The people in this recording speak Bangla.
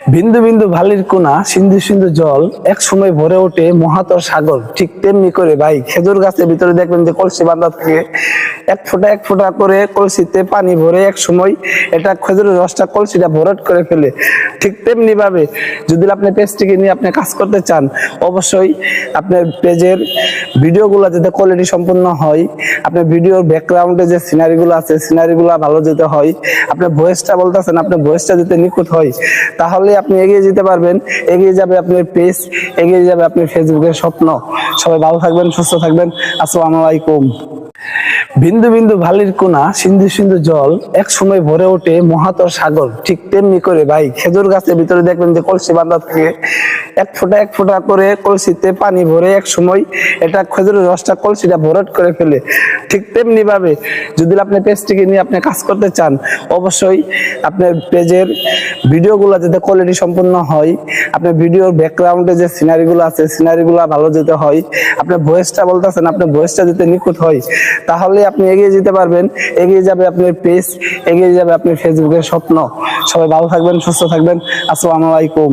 বিন্দু বিন্দু ভালির কোনা, সিন্ধু সিন্ধু জল, এক সময় ভরে ওঠে মহাতর সাগর। ঠিক তেমনি করে ভাই খেজুর গাছের ভিতরে দেখবেন যে কলসি বাঁধা থাকে এক ফোঁটা এক ফোঁটা করে কলসিতে পানি ভরে এক সময় এটা খেজুরের রসটা কলসিটা ভরাট করে ফেলে। ঠিক তেমনি ভাবে যদি আপনি পেজটিকে নিয়ে আপনি কাজ করতে চান, অবশ্যই আপনার পেজের ভিডিওগুলো যাতে কোয়ালিটি সম্পূর্ণ হয়, আপনার ভিডিওর ব্যাকগ্রাউন্ডে যে সিনারিগুলো আছে সিনারিগুলো ভালো যেতে হয়, আপনার ভয়েসটা বলতেছেন, আপনার ভয়েসটা যাতে নিখুঁত হয়, তাহলে আপনি এগিয়ে যেতে পারবেন, এগিয়ে যাবে আপনার পেজ এগিয়ে যাবে আপনার ফেসবুকের স্বপ্ন। সবাই ভালো থাকবেন, সুস্থ থাকবেন, আসসালামু আলাইকুম। বিন্দু বিন্দু ভালির কোনা, সিন্ধু সিন্ধু জল এক সময় ভরে ওঠে মহাতর সাগর। ঠিক তেমনি করে ভাই, খেজুর গাছের ভিতরে দেখবেন যে কলসি বাঁধা থাকে। এক ফোঁটা এক ফোঁটা করে কলসিতে পানি ভরে এক সময় এটা খেজুরের রসটা কলসিটা ভরাট করে ফেলে। ঠিক তেমনি ভাবে যদি আপনি পেজটিকে নিয়ে আপনি কাজ করতে চান, অবশ্যই আপনার পেজের ভিডিওগুলো যাতে কোয়ালিটি সম্পূর্ণ হয়, আপনার ভিডিওর ব্যাকগ্রাউন্ডে যে সিনারিগুলো আছে সিনারিগুলো ভালো যেতে হয়, আপনার ভয়েসটা বলতেছেন, আপনার ভয়েসটা যাতে নিখুঁত হয়, তাহলে আপনি এগিয়ে যেতে পারবেন। এগিয়ে যাবে আপনার পেজ এগিয়ে যাবে আপনার ফেসবুকের স্বপ্ন। সবাই ভালো থাকবেন, সুস্থ থাকবেন। আসসালামু আলাইকুম।